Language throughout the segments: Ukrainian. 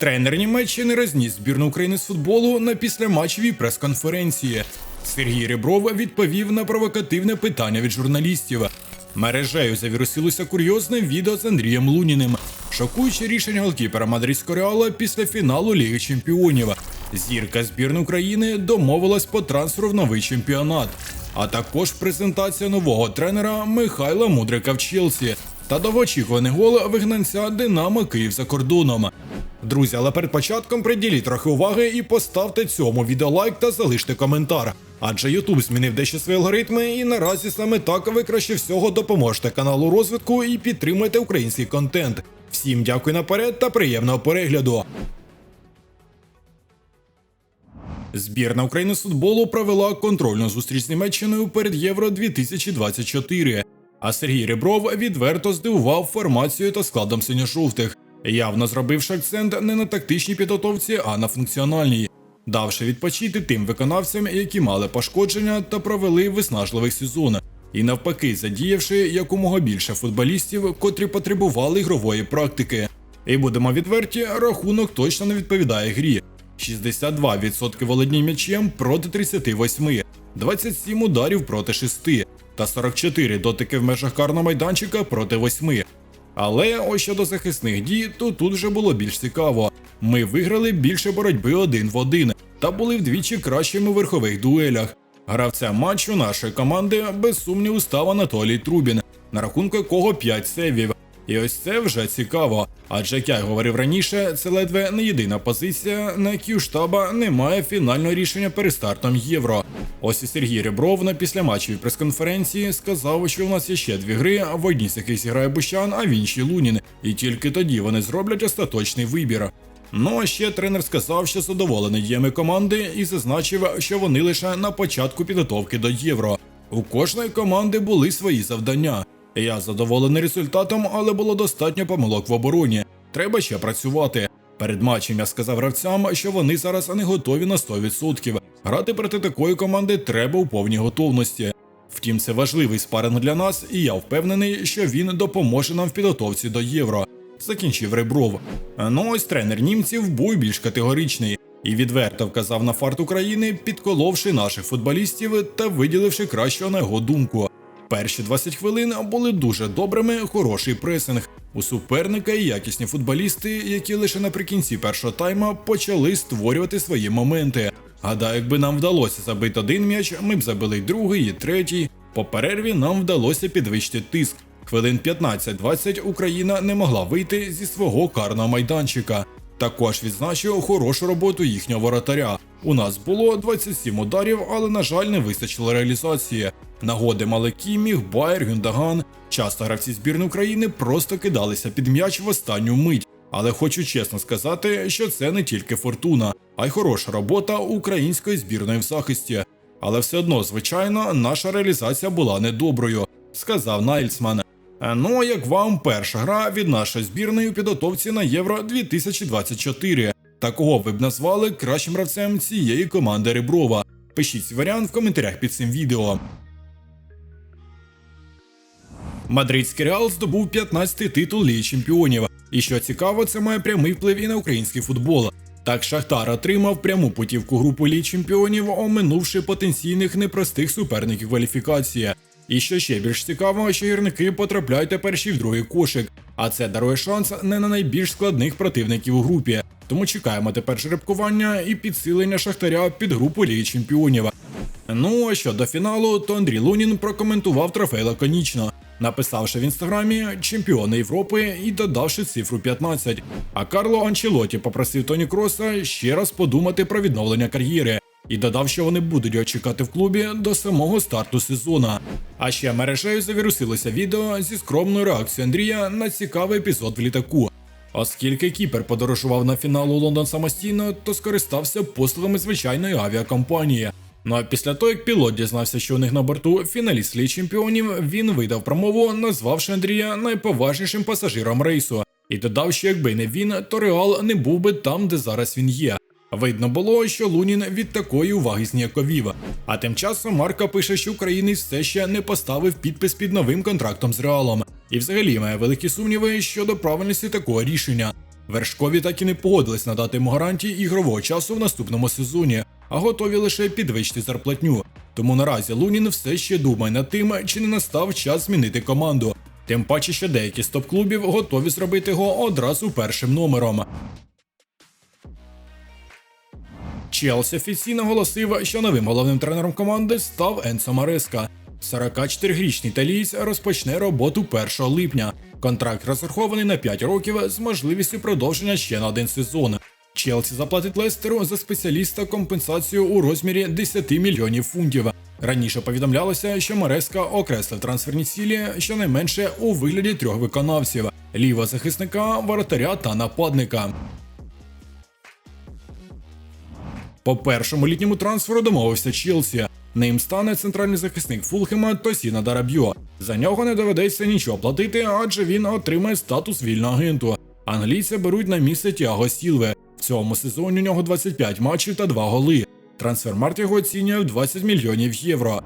Тренер Німеччини розніс збірну України з футболу на післяматчевій прес-конференції. Сергій Ребров відповів на провокативне питання від журналістів. Мережею завірусилося курйозне відео з Андрієм Луніним. Шокуюче рішення голкіпера мадридського реала після фіналу Ліги Чемпіонів. Зірка збірної України домовилась по трансферу в новий чемпіонат. А також презентація нового тренера Михайла Мудрика в Челсі та довгоочікуваний гол вигнанця Динамо Київ за кордоном. Друзі, але перед початком приділіть трохи уваги і поставте цьому відео лайк та залиште коментар. Адже YouTube змінив дещо свої алгоритми, і наразі саме так ви краще всього допоможете каналу розвитку і підтримуєте український контент. Всім дякую наперед та приємного перегляду. Збірна України з футболу провела контрольну зустріч з Німеччиною перед Євро 2024. А Сергій Ребров відверто здивував формацією та складом синьо-жовтих, явно зробивши акцент не на тактичній підготовці, а на функціональній, давши відпочити тим виконавцям, які мали пошкодження та провели виснажливий сезон, і навпаки, задіявши якомога більше футболістів, котрі потребували ігрової практики. І будемо відверті, рахунок точно не відповідає грі. 62% володіння м'ячем проти 38, 27 ударів проти 6 та 44 дотики в межах карного майданчика проти 8. Але ось щодо захисних дій, то тут вже було більш цікаво. Ми виграли більше боротьби один в один та були вдвічі кращими у верхових дуелях. Гравця матчу нашої команди без сумніву став Анатолій Трубін, на рахунку якого 5 сейвів. І ось це вже цікаво. Адже як я говорив раніше, це ледве не єдина позиція, на якій штаба немає фінального рішення перед стартом євро. Ось і Сергій Ребров на післяматчевій прес-конференції сказав, що у нас є ще дві гри, в одній з яких зіграє Бущан, а в іншій Лунін. І тільки тоді вони зроблять остаточний вибір. Ну а ще тренер сказав, що задоволений діями команди і зазначив, що вони лише на початку підготовки до євро. У кожної команди були свої завдання. Я задоволений результатом, але було достатньо помилок в обороні. Треба ще працювати. Перед матчем я сказав гравцям, що вони зараз не готові на 100%. Грати проти такої команди треба у повній готовності. Втім, це важливий спаринг для нас, і я впевнений, що він допоможе нам в підготовці до євро. Закінчив Ребров. Ну ось тренер німців був більш категоричний і відверто вказав на фарт України, підколовши наших футболістів та виділивши кращого на його думку. Перші 20 хвилин були дуже добрими, хороший пресинг. У суперника і якісні футболісти, які лише наприкінці першого тайма почали створювати свої моменти. Гадаю, якби нам вдалося забити один м'яч, ми б забили й другий, і третій. По перерві нам вдалося підвищити тиск. Хвилин 15-20 Україна не могла вийти зі свого карного майданчика. Також відзначив хорошу роботу їхнього воротаря. У нас було 27 ударів, але на жаль не вистачило реалізації. Нагоди мали Кіміх, Байер, Гюндаган. Часто гравці збірної України просто кидалися під м'яч в останню мить. Але хочу чесно сказати, що це не тільки фортуна, а й хороша робота української збірної в захисті. Але все одно, звичайно, наша реалізація була недоброю, сказав Найльсман. Ну, а як вам перша гра від нашої збірної у підготовці на Євро 2024? Та кого ви б назвали кращим гравцем цієї команди Реброва? Пишіть варіант в коментарях під цим відео. Мадридський реал здобув 15-й титул Ліги Чемпіонів. І що цікаво, це має прямий вплив і на український футбол. Так Шахтар отримав пряму путівку групи Ліги Чемпіонів, оминувши потенційних непростих суперників кваліфікації. І що ще більш цікаво, що гірники потрапляють тепер ще в другий кошик, а це дарує шанс не на найбільш складних противників у групі. Тому чекаємо тепер жеребкування і підсилення Шахтаря під групу Ліги Чемпіонів. Ну а що до фіналу, то Андрій Лунін прокоментував трофей лаконічно, написавши в інстаграмі чемпіони Європи і додавши цифру 15. А Карло Анчелоті попросив Тоні Кроса ще раз подумати про відновлення кар'єри. І додав, що вони будуть його чекати в клубі до самого старту сезона. А ще мережею завірусилося відео зі скромною реакцією Андрія на цікавий епізод в літаку. Оскільки Кіпер подорожував на фінал у Лондон самостійно, то скористався послугами звичайної авіакомпанії. Ну а після того, як пілот дізнався, що у них на борту фіналіст Ліги чемпіонів, він видав промову, назвавши Андрія найповажнішим пасажиром рейсу, і додав, що якби не він, то Реал не був би там, де зараз він є. Видно було, що Лунін від такої уваги зніяковів. А тим часом Марка пише, що українець все ще не поставив підпис під новим контрактом з Реалом, і взагалі має великі сумніви щодо правильності такого рішення. Вершкові так і не погодились надати йому гарантії ігрового часу в наступному сезоні, а готові лише підвищити зарплатню. Тому наразі Лунін все ще думає над тим, чи не настав час змінити команду. Тим паче, що деякі з топ-клубів готові зробити його одразу першим номером. Челсі офіційно оголосив, що новим головним тренером команди став Енсо Мареска. 44-річний італієць розпочне роботу 1 липня. Контракт розрахований на 5 років з можливістю продовження ще на один сезон. Челсі заплатить Лестеру за спеціаліста компенсацію у розмірі 10 мільйонів фунтів. Раніше повідомлялося, що Мареска окреслив трансферні цілі щонайменше у вигляді трьох виконавців: лівого захисника, воротаря та нападника. По першому літньому трансферу домовився Челсі. Ним стане центральний захисник Фулхема Тосіна Дараб'йо. За нього не доведеться нічого платити, адже він отримає статус вільного агенту. Англійця беруть на місце Тіаго Сілве. В цьому сезоні у нього 25 матчів та 2 голи. Трансфермарт його оцінює в 20 мільйонів євро.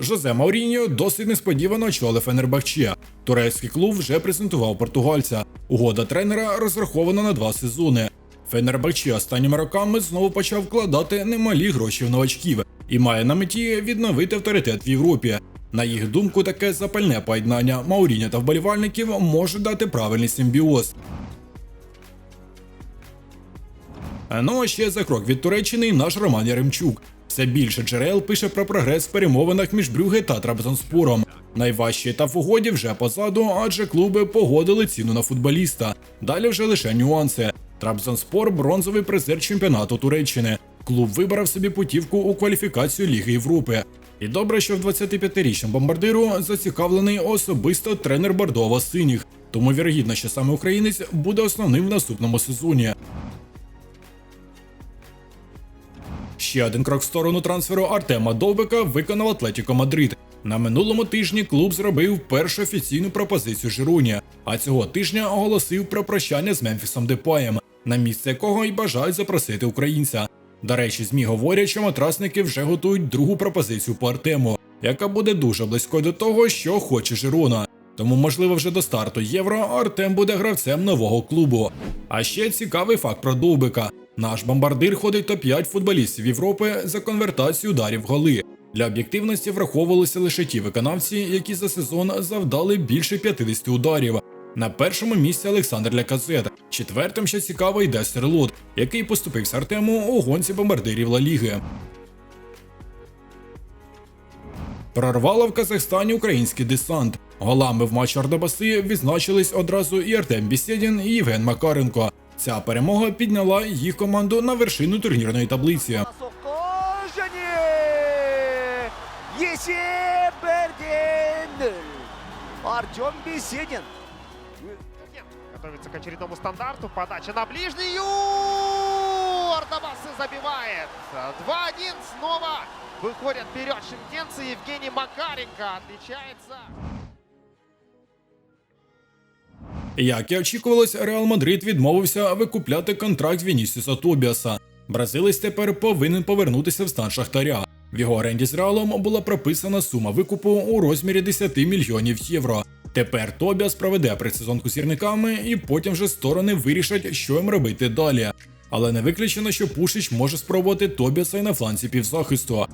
Жозе Мауріньо досить несподівано очолив Фенербахче. Турецький клуб вже презентував португальця. Угода тренера розрахована на два сезони. Фенербахче останніми роками знову почав вкладати немалі гроші в новачків і має на меті відновити авторитет в Європі. На їх думку, таке запальне поєднання Мауріньо та вболівальників може дати правильний симбіоз. Ну а ще за крок від Туреччини наш Роман Яремчук. Все більше джерел пише про прогрес в перемовинах між Брюге та Трабзонспором. Найважчий етап угоді вже позаду, адже клуби погодили ціну на футболіста. Далі вже лише нюанси. Трабзонспор бронзовий призер чемпіонату Туреччини. Клуб вибрав собі путівку у кваліфікацію Ліги Європи. І добре, що в 25-річному бомбардиру зацікавлений особисто тренер Бордова синіх, тому вірогідно, що саме українець буде основним в наступному сезоні. Ще один крок в сторону трансферу Артема Довбика виконав Атлетіко Мадрид. На минулому тижні клуб зробив першу офіційну пропозицію Жируні, а цього тижня оголосив про прощання з Мемфісом Депаєм, на місце якого й бажають запросити українця. До речі, змі говорять, що матрасники вже готують другу пропозицію по Артему, яка буде дуже близькою до того, що хоче Жирона. Тому, можливо, вже до старту євро Артем буде гравцем нового клубу. А ще цікавий факт про Довбика. Наш бомбардир ходить топ-5 футболістів Європи за конвертацію ударів голи. Для об'єктивності враховувалися лише ті виконавці, які за сезон завдали більше 50 ударів. На першому місці Олександр Ляказет, четвертим ще цікаво йде Серлот, який поступився Артему у гонці бомбардирів Ла Ліги. Прорвало в Казахстані український десант. Голами в матчі Ардабаси відзначились одразу і Артем Бісєдін, і Євген Макаренко. Ця перемога підняла їх команду на вершину турнірної таблиці. Артем Беседин Нет, Готовится к очередному стандарту. Подача на ближнюю. Ардабасы забивает. 2-1 снова. Выходят вперед шимкенцы. Евгений Макаренко отличается. Як і очікувалось, Реал Мадрид відмовився викупляти контракт Вінісіуса Тобіаса. Бразилець тепер повинен повернутися в стан Шахтаря. В його оренді з Реалом була прописана сума викупу у розмірі 10 мільйонів євро. Тепер Тобіас проведе предсезонку з гірниками і потім вже сторони вирішать, що їм робити далі. Але не виключено, що Пушич може спробувати Тобіаса і на фланці півзахисту.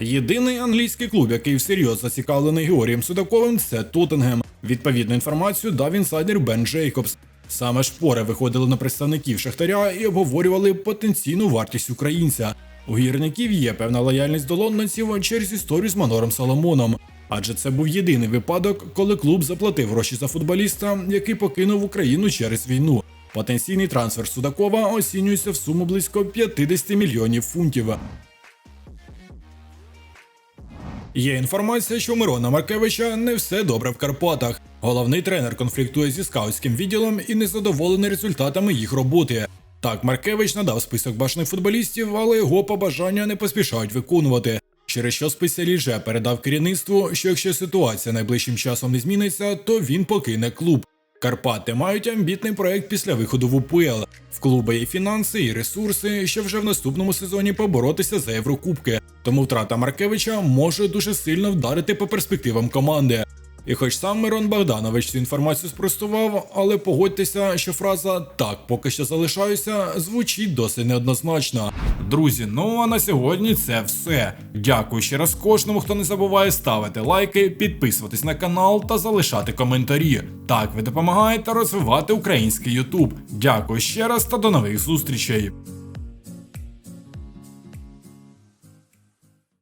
Єдиний англійський клуб, який всерйоз зацікавлений Георгієм Судаковим, це Тоттенгем. Відповідну інформацію дав інсайдер Бен Джейкобс. Саме шпори виходили на представників Шахтаря і обговорювали потенційну вартість українця. У гірників є певна лояльність до лондонців через історію з Манором Соломоном. Адже це був єдиний випадок, коли клуб заплатив гроші за футболіста, який покинув Україну через війну. Потенційний трансфер Судакова оцінюється в суму близько 50 мільйонів фунтів. Є інформація, що Мирона Маркевича не все добре в Карпатах. Головний тренер конфліктує зі скаутським відділом і незадоволений результатами їх роботи. Так, Маркевич надав список бажаних футболістів, але його побажання не поспішають виконувати. Через що спеціаліст вже передав керівництву, що якщо ситуація найближчим часом не зміниться, то він покине клуб. Карпати мають амбітний проект після виходу в УПЛ. В клуба є фінанси і ресурси, щоб вже в наступному сезоні поборотися за Єврокубки. Тому втрата Маркевича може дуже сильно вдарити по перспективам команди. І хоч сам Мирон Богданович цю інформацію спростував, але погодьтеся, що фраза так поки що залишаюся звучить досить неоднозначно. Друзі, ну а на сьогодні це все. Дякую ще раз кожному, хто не забуває ставити лайки, підписуватись на канал та залишати коментарі. Так ви допомагаєте розвивати український Ютуб. Дякую ще раз та до нових зустрічей.